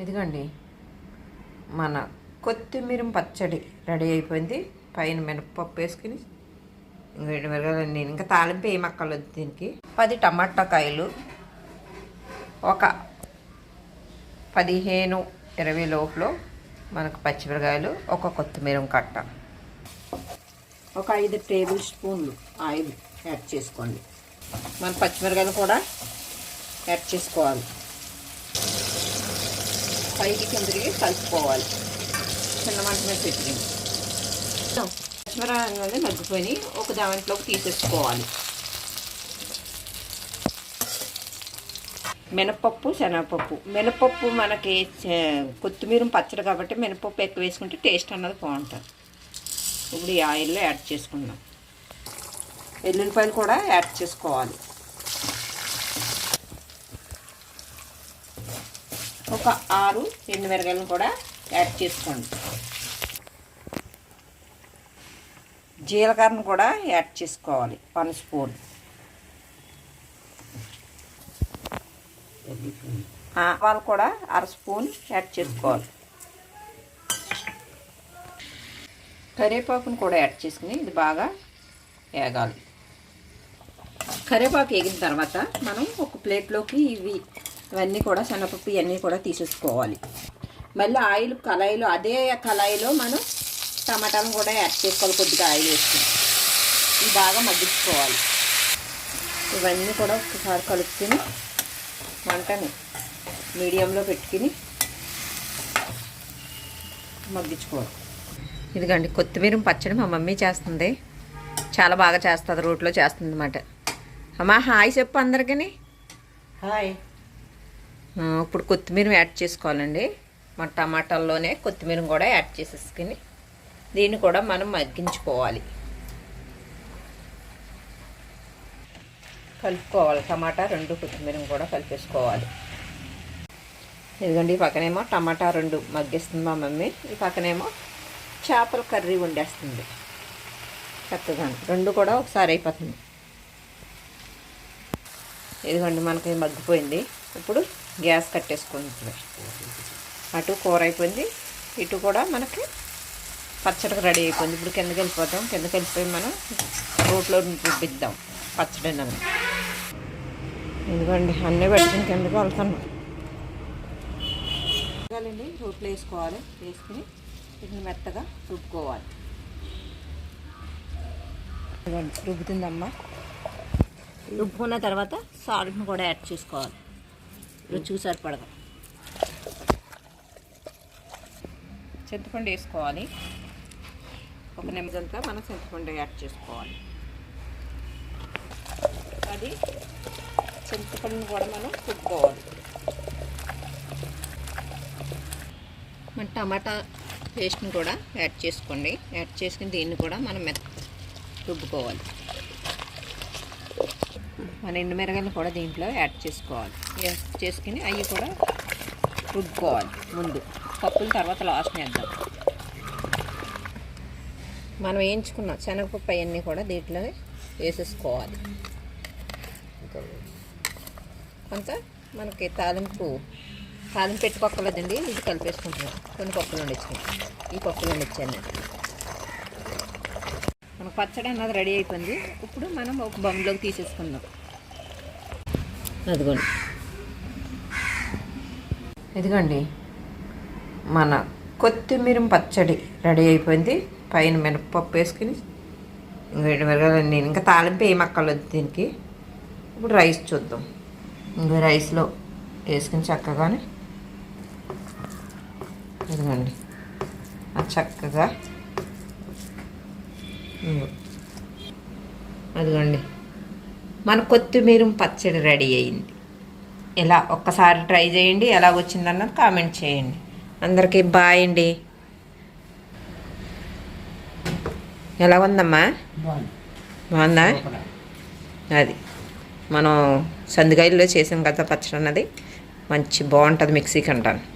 ఇదిగోండి. మన కొత్తిమీర పచ్చడి రెడీ అయిపోయింది. పైన మినపప్పు వేసుకుని ఇంకేంటి మిరగాయలు నేను ఇంకా తాలింపు ఏమక్కర్లేదు దీనికి. పది టమాటా కాయలు ఒక పదిహేను ఇరవై లోపులో మనకు పచ్చిమిరకాయలు ఒక కొత్తిమీర కట్ట. ఒక ఐదు టేబుల్ స్పూన్లు ఆయిల్ యాడ్ చేసుకోండి. మన పచ్చిమిరకాయలు కూడా యాడ్ చేసుకోవాలి. పైకి కిందకి కలుపుకోవాలి. చిన్న మంట మీద పెట్టుకుని పచ్చిమిరకాయలు అనేది మగ్గిపోయి ఒక దాంట్లోకి తీసేసుకోవాలి. మినపప్పు శనగపప్పు. మినపప్పు మనకి కొత్తిమీర పచ్చడి కాబట్టి మినపప్పు ఎక్కువ వేసుకుంటే టేస్ట్ అన్నది బాగుంటుంది. ఇప్పుడు ఈ ఆయిల్లో యాడ్ చేసుకుందాం. ఎల్లుల్లిపాయలు కూడా యాడ్ చేసుకోవాలి. ఒక ఆరు ఎండు మిరగాయలను కూడా యాడ్ చేసుకోండి. జీలకర్రను కూడా యాడ్ చేసుకోవాలి వన్ స్పూన్. ఆవాలు కూడా అర స్పూన్ యాడ్ చేసుకోవాలి. కరివేపాకును కూడా యాడ్ చేసుకుని ఇది బాగా వేగాలి కరివేపాకు వేగిన తర్వాత మనం ఒక ప్లేట్లోకి ఇవి ఇవన్నీ కూడా శనగపప్పు ఇవన్నీ కూడా తీసేసుకోవాలి. మళ్ళీ ఆయిల్ కళాయిలో అదే కళాయిలో మనం టమాటాలను కూడా యాడ్ చేసుకోవాలి కొద్దిగా ఆయిల్ వేసుకుని. ఇవి బాగా మగ్గించుకోవాలి. ఇవన్నీ కూడా ఒకసారి కలుపుకొని మంటని మీడియంలో పెట్టుకుని మగ్గించుకోవాలి. ఇదిగండి కొత్తిమీర పచ్చడి మా మమ్మీ చేస్తుంది. చాలా బాగా చేస్తుంది రోట్లో చేస్తుంది అనమాట అమ్మా హాయ్ చెప్పు అందరికీ. హాయ్. ఇప్పుడు కొత్తిమీర యాడ్ చేసుకోవాలండి. మన టమాటాల్లోనే కొత్తిమీర కూడా యాడ్ చేసేసుకుని దీన్ని కూడా మనం మగ్గించుకోవాలి. కలుపుకోవాలి. టమాటా రెండు కొత్తిమీర కూడా కలిపేసుకోవాలి. ఇదిగోండి ఈ పక్కనేమో టమాటా రెండు మగ్గిస్తుంది మా మమ్మీ. ఈ పక్కనేమో చేపల కర్రీ వండేస్తుంది. చక్కగా రెండు కూడా ఒకసారి అయిపోతుంది. ఇదిగోండి మనకి మగ్గిపోయింది. ఇప్పుడు గ్యాస్ కట్టేసుకుంటుంది. అటు కూర అయిపోయింది ఇటు కూడా మనకి పచ్చడికి రెడీ అయిపోయింది. ఇప్పుడు కిందకి వెళ్ళిపోతాం కిందకి వెళ్ళిపోయి మనం రోట్లో రుబ్బిద్దాం పచ్చడి అన్నది. ఎందుకండి అన్నీ పెట్టుకుని కిందకి వెళ్తాను అండి రోట్లో వేసుకోవాలి. వేసుకుని వీటిని మెత్తగా రుబ్బుకోవాలి. రుబ్బుతుందమ్మా. రుబ్బుకున్న తర్వాత సాల్ట్ని కూడా యాడ్ చేసుకోవాలి. రుచికి సరిపడదు. చింతపండు వేసుకోవాలి. ఒక నిమిషంతో మనం చింతపండు యాడ్ చేసుకోవాలి. అది చింతపండుని కూడా మనం కుట్టుకోవాలి మన టమాటా పేస్ట్ని కూడా యాడ్ చేసుకోండి. యాడ్ చేసుకుని దీన్ని కూడా మనం మెత్త రుబ్బుకోవాలి. మన ఎండు మిరగాయలు కూడా దీంట్లో యాడ్ చేసుకోవాలి. యాడ్ చేసుకుని అవి కూడా రుబ్బుకోవాలి ముందు. పప్పుల తర్వాత లాస్ట్ వేద్దాం. మనం వేయించుకున్న శనగపప్పు అవన్నీ కూడా దీంట్లో వేసేసుకోవాలి. కొంత మనకి తాలింపు తాలింపు పెట్టుకోక్కర్లేదండి ఇది కలిపేసుకుంటున్నాం. కొన్ని పప్పులు వండించుకుంటాం ఈ పప్పులు వండించాను నేను. మన పచ్చడి అన్నది రెడీ అయిపోయింది. ఇప్పుడు మనం ఒక బొమ్మలోకి తీసేసుకుందాం. అదిగోండి. ఇదిగోండి. మన కొత్తిమీర పచ్చడి రెడీ అయిపోయింది. పైన మినపప్పు వేసుకుని ఇంకేంటి మిరగాయలు నేను ఇంకా తాలింపు అక్కర్లేదు దీనికి. ఇప్పుడు రైస్ చూద్దాం. ఇంకా రైస్లో వేసుకుని చక్కగానే ఇదిగోండి. అది చక్కగా అదిగోండి. మన కొత్తిమీర పచ్చడి రెడీ అయింది. ఇలా ఒక్కసారి ట్రై చేయండి. ఎలా వచ్చిందన్నది కామెంట్ చేయండి. అందరికీ బాయ్ అండి. ఎలా ఉందమ్మా బాగుంది? బాగుందా అది. మనం సందుగాయల్లో చేసాం కదా పచ్చడి అన్నది మంచి బాగుంటుంది మిక్సీకి అంటాను.